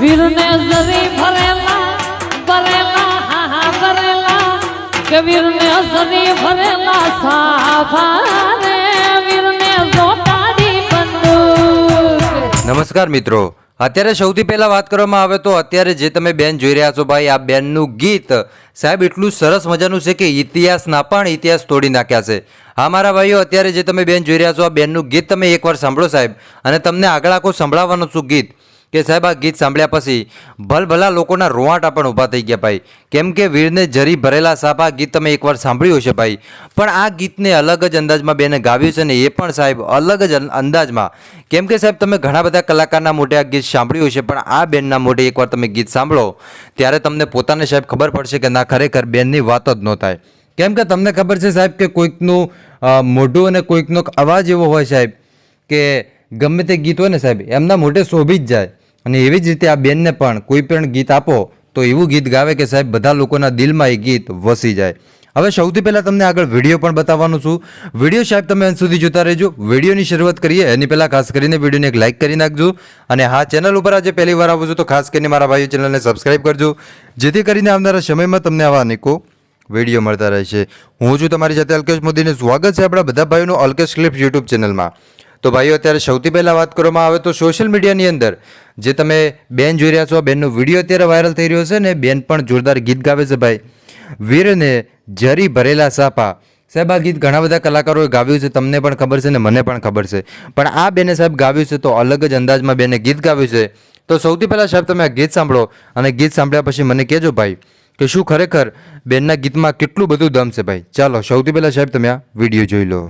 વીરને જરી ભરેલા ભરેલા, હા ભરેલા. કે વીરને જરી ભરેલા, સાફા રે વીરને જોટાડી બંદૂક. નમસ્કાર મિત્રો. અત્યારે સૌથી પહેલાં વાત કરવામાં આવે તો અત્યારે જે તમે બેન જોઈ રહ્યા છો ભાઈ, આ બેનનું ગીત, સાહેબ, એટલું સરસ મજાનું છે કે ઇતિહાસના પણ ઇતિહાસ તોડી નાખ્યા છે. હા, મારા ભાઈઓ, અત્યારે જે તમે બેન જોઈ રહ્યા છો આ બેનનું ગીત તમે એકવાર સાંભળો સાહેબ. અને તમને આગળ આખો સંભળાવવાનું છું ગીત. કે સાહેબ, આ ગીત સાંભળ્યા પછી ભલભલા લોકોના રોવાટા પણ ઊભા થઈ ગયા ભાઈ. કેમ કે વીરને જરી ભરેલા સાપ, આ ગીત તમે એકવાર સાંભળ્યું હશે ભાઈ. પણ આ ગીતને અલગ જ અંદાજમાં બેને ગાવ્યું છે ને એ પણ સાહેબ અલગ જ અંદાજમાં. કેમ કે સાહેબ, તમે ઘણા બધા કલાકારના મોઢે આ ગીત સાંભળ્યું હશે, પણ આ બેનના મોઢે એકવાર તમે ગીત સાંભળો, ત્યારે તમને પોતાને સાહેબ ખબર પડશે કે ના, ખરેખર બેનની વાત જ ન થાય. કેમ કે તમને ખબર છે સાહેબ કે કોઈકનું મોઢું અને કોઈકનો અવાજ એવો હોય સાહેબ કે ગમે તે ગીત હોય ને સાહેબ, એમના મોઢે શોભી જ જાય. અને એવી જ રીતે આ બેનને પણ કોઈ પણ ગીત આપો, તો એવું ગીત ગાવે કે સાહેબ બધા લોકોના દિલમાં એ ગીત વસી જાય. હવે સૌથી પહેલાં તમને આગળ વીડિયો પણ બતાવવાનું છું. વીડિયો સાહેબ તમે અંત સુધી જોતા રહેજો. વિડીયોની શરૂઆત કરીએ. એની પહેલાં ખાસ કરીને વિડીયોને એક લાઇક કરી નાખજો. અને હા, ચેનલ ઉપર આજે પહેલી વાર આવો છો, તો ખાસ કરીને મારા ભાઈઓ ચેનલને સબસ્ક્રાઈબ કરજો. જેથી કરીને આવનારા સમયમાં તમને આવા અનેકો વીડિયો મળતા રહેશે. હું છું તમારી સાથે અલ્કેશ મોદીને સ્વાગત છે આપણા બધા ભાઈઓનું અલ્કેશ ક્લિપ્સ યુટ્યુબ ચેનલમાં. તો ભાઈઓ, અત્યારે સૌથી પહેલાં વાત કરવામાં આવે તો સોશિયલ મીડિયાની અંદર, જે તમે બેન જોઈ રહ્યા છો બેનનો વીડિયો અત્યારે વાયરલ થઈ રહ્યો છે ને બેન પણ જોરદાર ગીત ગાવે છે ભાઈ. વીરને જરી ભરેલા સાપા. સાહેબ, આ ગીત ઘણા બધા કલાકારોએ ગાવ્યું છે, તમને પણ ખબર છે ને મને પણ ખબર છે. પણ આ બેને સાહેબ ગાવ્યું છે તો અલગ જ અંદાજમાં બેને ગીત ગાવ્યું છે. તો સૌથી પહેલાં સાહેબ તમે આ ગીત સાંભળો અને ગીત સાંભળ્યા પછી મને કહેજો ભાઈ કે શું ખરેખર બેનના ગીતમાં કેટલું બધું દમ છે ભાઈ. ચાલો, સૌથી પહેલાં સાહેબ તમે આ વીડિયો જોઈ લો.